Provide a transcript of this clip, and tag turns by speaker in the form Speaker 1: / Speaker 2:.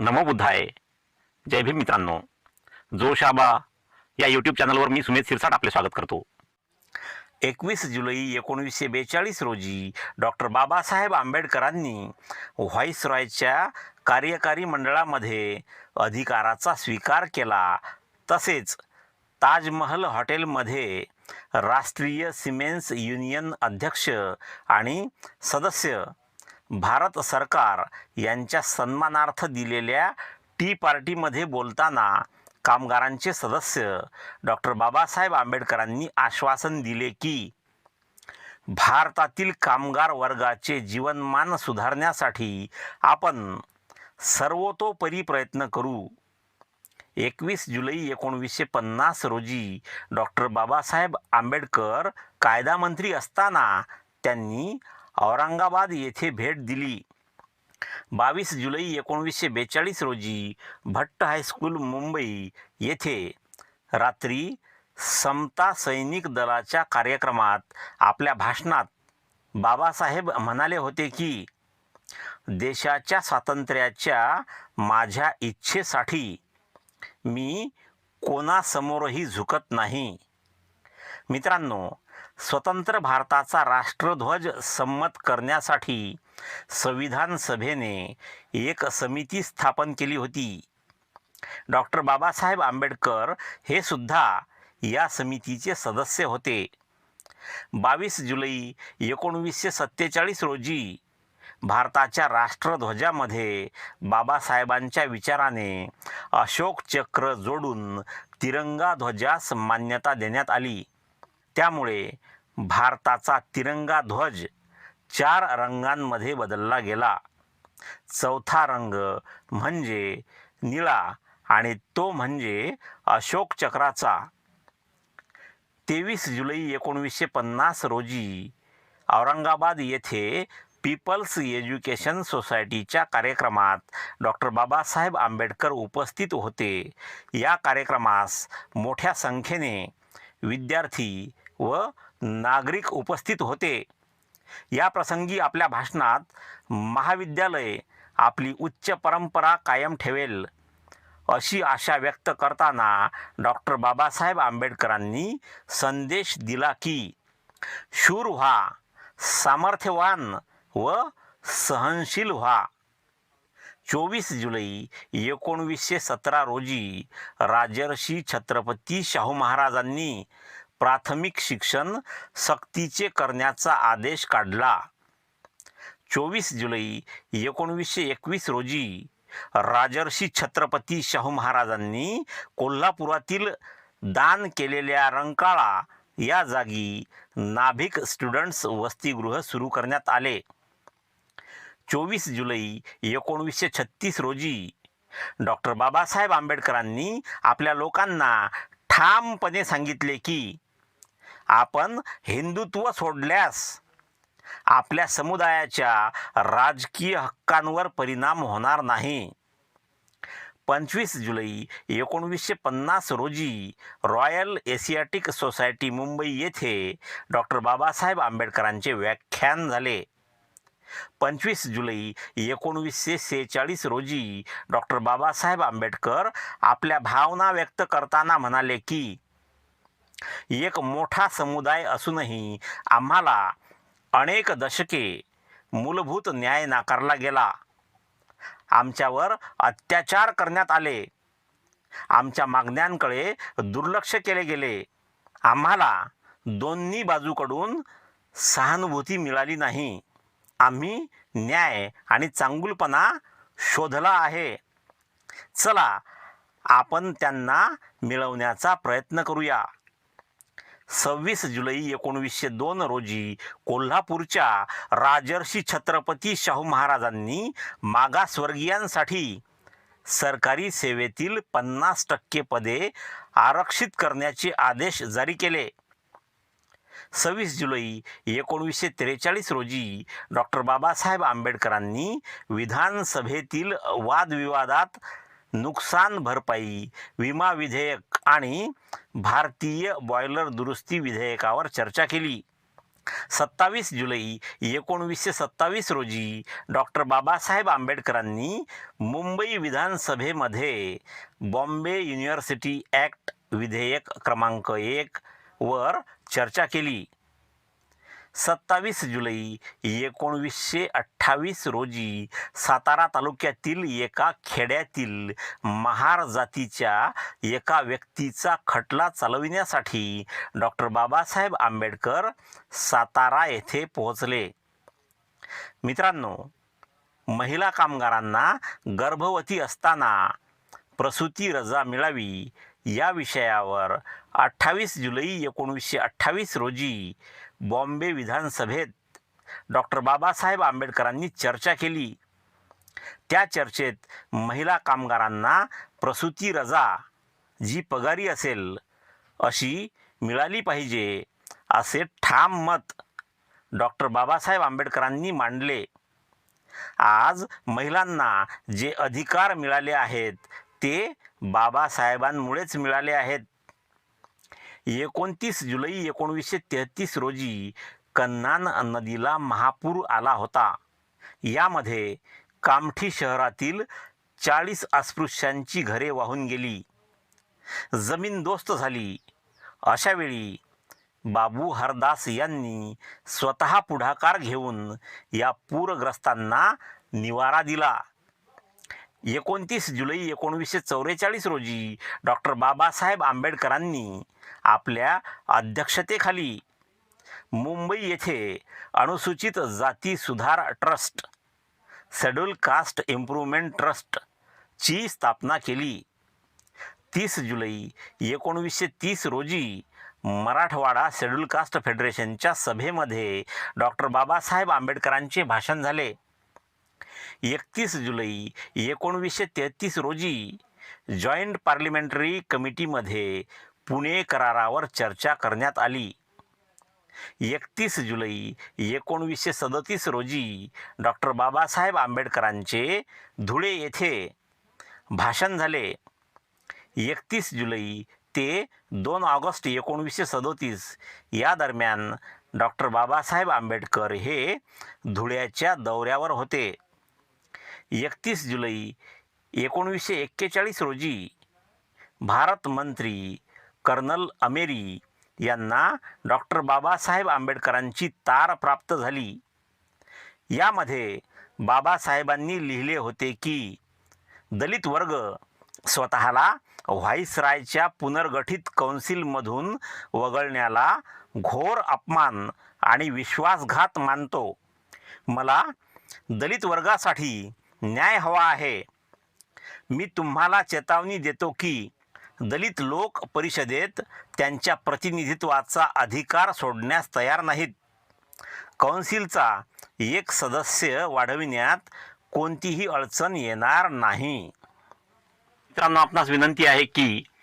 Speaker 1: नमोबुद्धाय जय भीम मित्रांनो. जोशाबा या यूट्यूब चॅनलवर मी सुमेध सिरसाट आपले स्वागत करतो. एकवीस जुलै एकोणीसशे बेचाळीस रोजी डॉक्टर बाबासाहेब आंबेडकरांनी व्हाईसरॉयच्या कार्यकारी मंडळामध्ये अधिकाराचा स्वीकार केला. तसेच ताजमहल हॉटेलमध्ये राष्ट्रीय सिमेन्स युनियन अध्यक्ष आणि सदस्य भारत सरकार यांच्या सन्मानार्थ दिलेल्या टी पार्टीमध्ये बोलताना कामगारांचे सदस्य डॉक्टर बाबासाहेब आंबेडकरांनी आश्वासन दिले की भारतातील कामगार वर्गाचे जीवनमान सुधारण्यासाठी आपण सर्वतोपरी प्रयत्न करू. एकवीस जुलै एकोणवीसशे पन्नास रोजी डॉक्टर बाबासाहेब आंबेडकर कायदा मंत्री असताना त्यांनी औरंगाबाद येथे भेट दिली. बावीस जुलै एकोणवीसशे बेचाळीस रोजी भट्ट हायस्कूल मुंबई येथे रात्री समता सैनिक दलाच्या कार्यक्रमात आपल्या भाषणात बाबासाहेब म्हणाले होते की देशाच्या स्वातंत्र्याच्या माझ्या इच्छेसाठी मी कोणासमोरही झुकत नाही. मित्रांनो स्वतंत्र भारताचा राष्ट्रध्वज संमत करण्यासाठी संविधान सभेने एक समिती स्थापन केली होती. डॉक्टर बाबासाहेब आंबेडकर हे सुद्धा या समितीचे सदस्य होते. बावीस जुलै एकोणवीसशे सत्तेचाळीस रोजी भारताच्या राष्ट्रध्वजामध्ये बाबासाहेबांच्या विचाराने अशोक चक्र जोडून तिरंगा ध्वजास मान्यता देण्यात आली. त्यामुळे भारताचा तिरंगा ध्वज चार रंगांमध्ये बदलला गेला. चौथा रंग म्हणजे निळा आणि तो म्हणजे अशोक चक्राचा. तेवीस जुलै एकोणवीसशे पन्नास रोजी औरंगाबाद येथे पीपल्स एज्युकेशन सोसायटीच्या कार्यक्रमात डॉक्टर बाबासाहेब आंबेडकर उपस्थित होते. या कार्यक्रमास मोठ्या संख्येने विद्यार्थी व नागरिक उपस्थित होते. या प्रसंगी आपल्या भाषणात महाविद्यालय आपली उच्च परंपरा कायम ठेवेल अशी आशा व्यक्त करताना डॉक्टर बाबासाहेब आंबेडकरांनी संदेश दिला की शूर व्हा सामर्थ्यवान व सहनशील व्हा. चोवीस जुलै एकोणवीसशे सतरा रोजी राजर्षी छत्रपती शाहू महाराजांनी प्राथमिक शिक्षण सक्तीचे करण्याचा आदेश काढला. चोवीस जुलै एकोणवीसशे एकवीस रोजी राजर्षी छत्रपती शाहू महाराजांनी कोल्हापुरातील दान केलेल्या रंकाळा या जागी नाभिक स्टुडंट्स वसतिगृह सुरू करण्यात आले. चोवीस जुलै एकोणवीसशे छत्तीस रोजी डॉक्टर बाबासाहेब आंबेडकरांनी आपल्या लोकांना ठामपणे सांगितले की आपण हिंदुत्व सोडल्यास आपल्या समुदायाच्या राजकीय हक्कांवर परिणाम होणार नाही. पंचवीस जुलै एकोणवीसशे पन्नास रोजी रॉयल एशियाटिक सोसायटी मुंबई येथे डॉक्टर बाबासाहेब आंबेडकरांचे व्याख्यान झाले. पंचवीस जुलै एकोणवीसशे सेहेचाळीस रोजी डॉक्टर बाबासाहेब आंबेडकर आपल्या भावना व्यक्त करताना म्हणाले की एक मोठा समुदाय असूनही आम्हाला अनेक दशके मूलभूत न्याय नाकारला गेला. आमच्यावर अत्याचार करण्यात आले. आमच्या मागण्यांकडे दुर्लक्ष केले गेले. आम्हाला दोन्ही बाजूकडून सहानुभूती मिळाली नाही. आम्ही न्याय आणि चांगुलपणा शोधला आहे. चला आपण त्यांना मिळवण्याचा प्रयत्न करूया. सव्वीस जुलै एकोणवीसशे दोन रोजी कोल्हापूरच्या राजर्षी छत्रपती शाहू महाराजांनी मागासवर्गीयांसाठी सरकारी सेवेतील पन्नास टक्के पदे आरक्षित करण्याचे आदेश जारी केले. सव्वीस जुलै एकोणवीसशे त्रेचाळीस रोजी डॉक्टर बाबासाहेब आंबेडकरांनी विधानसभेतील वादविवादात नुकसान भरपाई विमा विधेयक आणि भारतीय बॉयलर दुरुस्ती विधेयकावर चर्चा केली. सत्तावीस जुलै एकोणवीसशे सत्तावीस रोजी डॉक्टर बाबासाहेब आंबेडकरांनी मुंबई विधानसभेमध्ये बॉम्बे युनिव्हर्सिटी ॲक्ट विधेयक क्रमांक एक वर चर्चा केली. सत्तावीस जुलै एकोणवीसशे अठ्ठावीस रोजी सातारा तालुक्यातील एका खेड्यातील महार जातीच्या एका व्यक्तीचा खटला चालविण्यासाठी डॉक्टर बाबासाहेब आंबेडकर सातारा येथे पोहोचले. मित्रांनो महिला कामगारांना गर्भवती असताना प्रसूती रजा मिळावी या विषयावर अठ्ठावीस जुलै एकोणीसशे अठ्ठावीस रोजी बॉम्बे विधानसभेत डॉक्टर बाबासाहेब आंबेडकरांनी चर्चा केली. त्या चर्चेत महिला कामगारांना प्रसूती रजा जी पगारी असेल अशी मिळाली पाहिजे असे ठाम मत डॉक्टर बाबासाहेब आंबेडकरांनी मांडले. आज महिलांना जे अधिकार मिळाले आहेत ते बाबासाहेबांमुळेच मिळाले आहेत. एकोणतीस जुलै एकोणवीसशे तेहतीस रोजी कन्नान नदीला महापूर आला होता. यामध्ये कामठी शहरातील चाळीस अस्पृश्यांची घरे वाहून गेली. जमीन दोस्त झाली. अशावेळी बाबू हरदास यांनी स्वतः पुढाकार घेऊन या पूरग्रस्तांना निवारा दिला. एकोणतीस जुलै एकोणवीसशे चौवेचाळीस रोजी डॉक्टर बाबासाहेब आंबेडकरांनी आपल्या अध्यक्षतेखाली मुंबई येथे अनुसूचित जाती सुधार ट्रस्ट शेड्यूल कास्ट इम्प्रूव्हमेंट ट्रस्टची स्थापना केली. तीस जुलै एकोणवीसशे तीस रोजी मराठवाडा शेड्यूल कास्ट फेडरेशनच्या सभेमध्ये डॉक्टर बाबासाहेब आंबेडकरांचे भाषण झाले. एकतीस जुलै एकोणवीसशे तेहतीस रोजी जॉईंट पार्लिमेंटरी कमिटीमध्ये पुणे करारावर चर्चा करण्यात आली. एकतीस जुलै एकोणवीसशे सदतीस रोजी डॉक्टर बाबासाहेब आंबेडकरांचे धुळे येथे भाषण झाले. एकतीस जुलै ते दोन ऑगस्ट एकोणवीसशे सदोतीस या दरम्यान डॉक्टर बाबासाहेब आंबेडकर हे धुळ्याच्या दौऱ्यावर होते. एकतीस जुलै एकोणीसशे एक्केचाळीस रोजी भारत मंत्री कर्नल अमेरी यांना डॉक्टर बाबासाहेब आंबेडकरांची तार प्राप्त झाली. यामध्ये बाबासाहेबांनी लिहिले होते की दलित वर्ग स्वतःला व्हाईसरायच्या पुनर्गठित कौन्सिलमधून वगळण्याला घोर अपमान आणि विश्वासघात मानतो. मला दलित वर्गासाठी न्याय हवा आहे. मी तुम्हाला चेतावणी देतो की दलित लोक परिषदेत त्यांच्या प्रतिनिधित्वाचा अधिकार सोडण्यास तयार नाहीत. कौन्सिलचा एक सदस्य वाढविण्यात कोणतीही अडचण येणार नाही. मित्रांनो आपणास विनंती आहे की